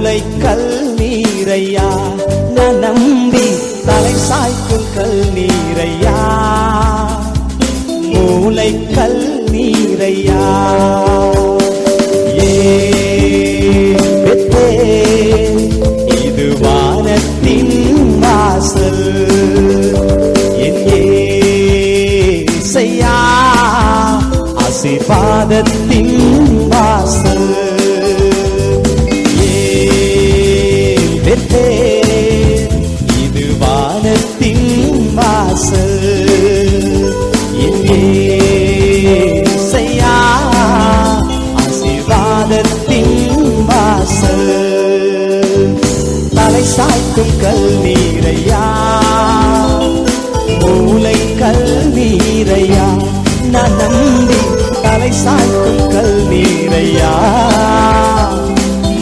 மூளை கல் நீரையா நான் நம்பி தலை சாய்க்கும் கல் நீரையா மூளை கல் சாய்க்கும் கல்நீரையா மூளை கல்நீரையா நான் நம்பி தலை சாய்க்கும் கல்நீரையா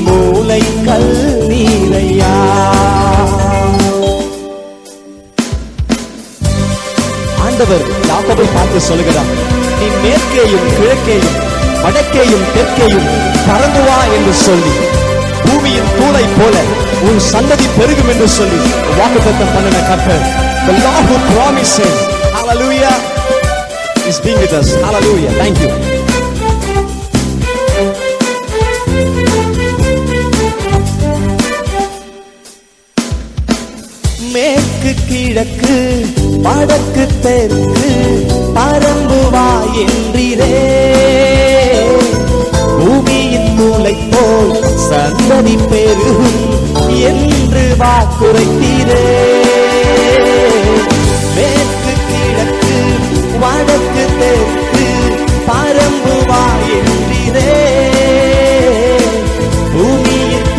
மூளை கல்நீரையா ஆண்டவர் யாக்கோபை பார்த்து சொல்கிறார் நீ மேற்கேயும் கிழக்கேயும் வடக்கேயும் தெற்கேயும் பறந்து வா என்று சொல்லி பூமியின் தூளை போல உன் சந்ததி பெருகும் என்று சொல்லி வாக்கு தத்தம் பண்ணின கர்த்தர். The Lord who promised him. Hallelujah. Is being with us. Hallelujah. Thank you. மேற்கு கிழக்கு வடக்கு தெற்கு பரம்பு வா என்றிரே பூமியின் மூளை போல் சந்ததி பெருகும். குறைத்தீரே. மேற்கு கிழக்கு வடக்கு தெற்கு பரம்பு வா என்றிரே பூமியின்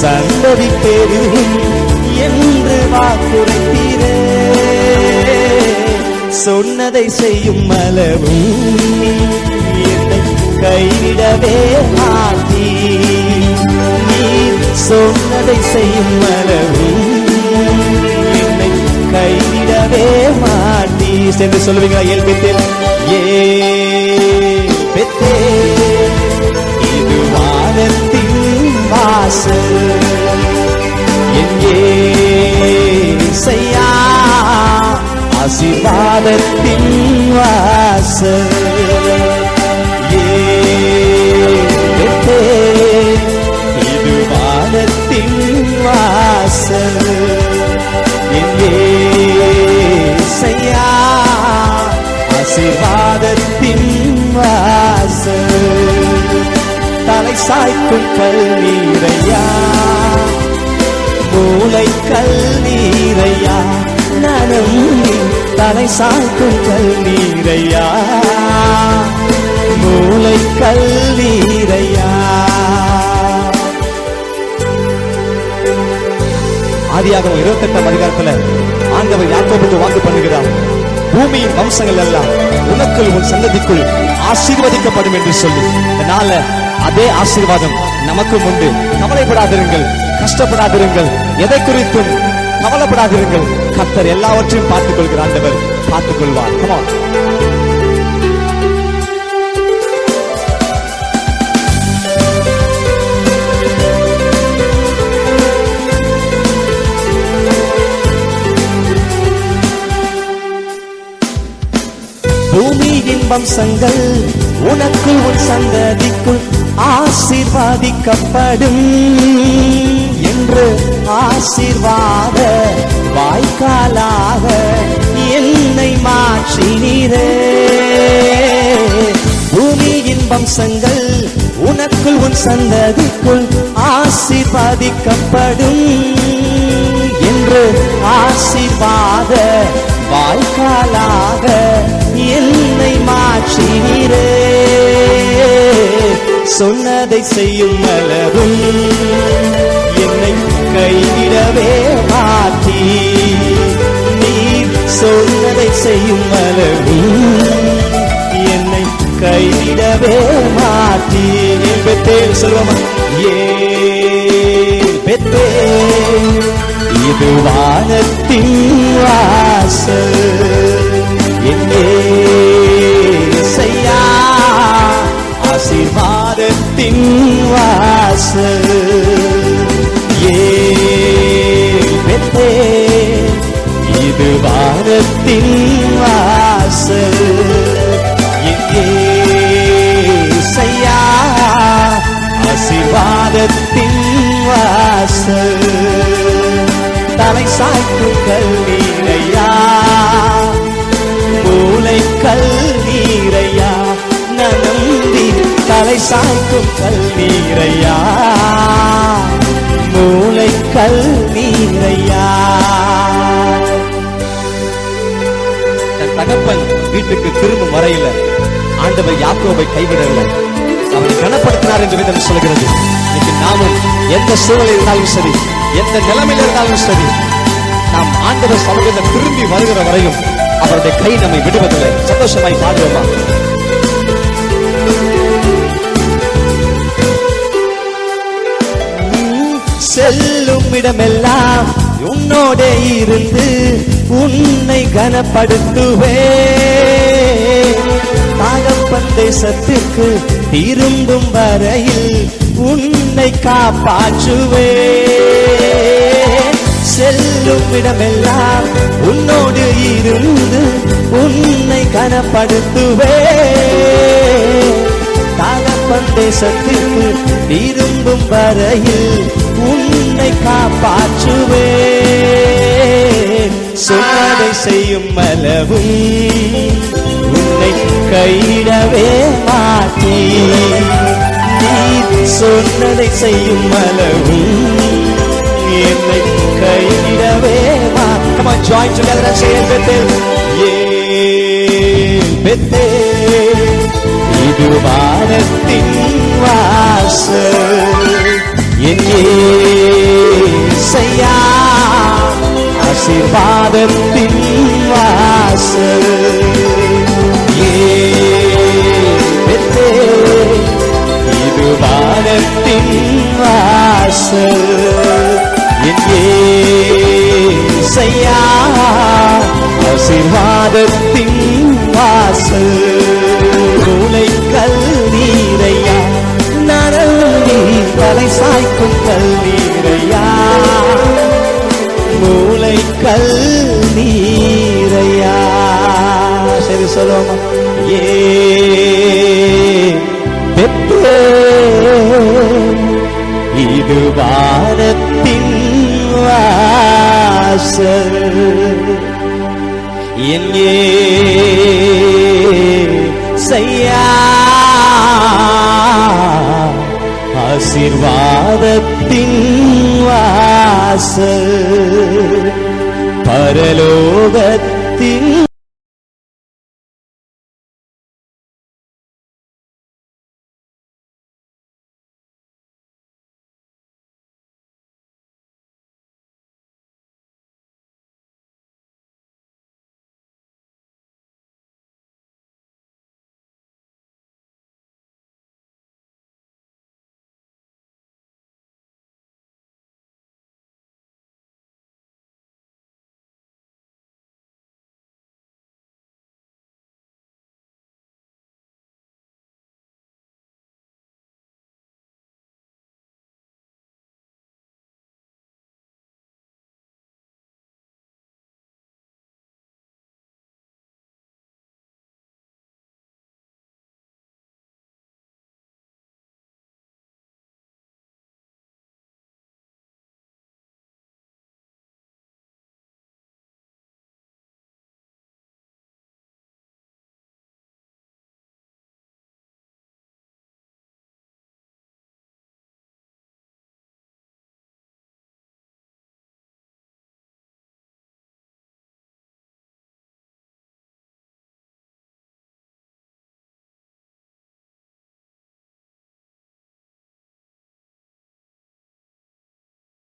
சந்ததி பெருகும் என்று வாக்குரைத்தீரே சொன்னதை செய்யும் அளவும் என்னை கைவிடவே மாட்டீ சொன்னதை செய்யும் அளவும் என்னை கைவிடவே மாட்டி சென்று சொல்லுவீங்களா ஏல் பெத்தேன் ஏ பெத்தே இது வானத்தின் வாசல் செய்யா ஆசிர்வாதத்தின் வாசல். ஆசீர்வாதத்தின் வாசல். தலை சாய்க்கும் கல்நீரையா மூளை கல்நீரையா நனம் தலை சாய்க்கும் கல்நீரையா மூளை கல்நீரையா ஆதியாகவும் இருபத்தெட்டாம் அதிகாரத்தில் ஆண்டவர் யாக்கோபுக்கு வாக்கு பண்ணுகிறார். பூமியின் வம்சங்கள் எல்லாம் உனக்குள் உன் சந்ததிக்குள் ஆசீர்வதிக்கப்படும் என்று சொல்லி. அதனால அதே ஆசீர்வாதம் நமக்கும் உண்டு. கவலைப்படாதிருங்கள் கஷ்டப்படாதிருங்கள். எதை குறித்தும் கவலைப்படாதிருங்கள். கத்தர் எல்லாவற்றையும் பார்த்துக் கொள்கிறார் ஆண்டவர் பார்த்துக் கொள்வார் இன்பம் சங்கல் பூமியின் உனக்குள் உன் சந்ததிக்குள் ஆசீர்வாதிக்கப்படும் என்று ஆசீர்வாத வாய்க்காலாக என்னை மாற்றினீரே. பூமி இன்பம் சங்கல் உனக்குள் உன் சந்ததிக்குள் ஆசீர்வாதிக்கப்படும் என்று ஆசீர்வாத வாய்க்காலாக என்னை மாற்றினீரே சொன்னதை செய்யும் அளவும் என்னை கைவிடவே மாற்றி. நீர் சொன்னதை செய்யும் அளவும் என்னை கைவிடவே மாற்றி. என் பெற்றேன் சொல்லுவோமா? ஏ பெற்றே இது வானத்தின் வாசல். வாசல் ஏத்தே இது வாரத்தின் வாசல். செய்யா ஆசிர்வாதத்தின் வாசல். தலை சாய்க்கும் கல்வி. மூளை சாய்க்கும் கல்வீரையா மூளை கல்வீரையா தன் தகப்பன் வீட்டுக்கு திரும்பும் வரையில ஆண்டவர் யாக்கோவை கைவிடவில்லை. அவர் கனப்படுத்தினார் என்று விதம் சொல்கிறது. இன்னைக்கு நாமும் எந்த சூழலில் இருந்தாலும் சரி எந்த நிலைமையில் இருந்தாலும் சரி நாம் ஆண்டவர் சமூகத்தை திரும்பி வருகிற வரையும் அவருடைய கை நம்மை விடுவதில்லை. சந்தோஷமாய் பாடுவோமா செல்லும் உன்னோடே இருந்து உன்னை கனப்படுத்துவே தாகப்பந்தை சத்துக்கு திரும்பும் வரையில் உன்னை காப்பாற்றுவே செல்லும் இடமெல்லாம் உன்னோடு இருந்து உன்னை கனப்படுத்துவே தகப்பன் தேசத்துக்கு திரும்பும் வரையில் உன்னை காப்பாற்றுவே சொன்னதை செய்யும் அளவும் உன்னை கையிடவே மாட்டே நீ சொன்னதை செய்யும் அளவும் என்னை கையிடவே மா Come on, join together and say it with him. ஏன் பெத்தேன் வானத்தின் வாசல் என் ஏசையா ஆசீர்வாதத்தின் வாசல் தலை சாய்க்கும் கல்வீரையா மூளை கல்லீரையா சரி சொல்லுவோமா? ஏ பெற்றே இது வாரத்தின் வாசல். என் செய்யா? ஆசீர்வாதத்தின் வாசல் பரலோகத்தின்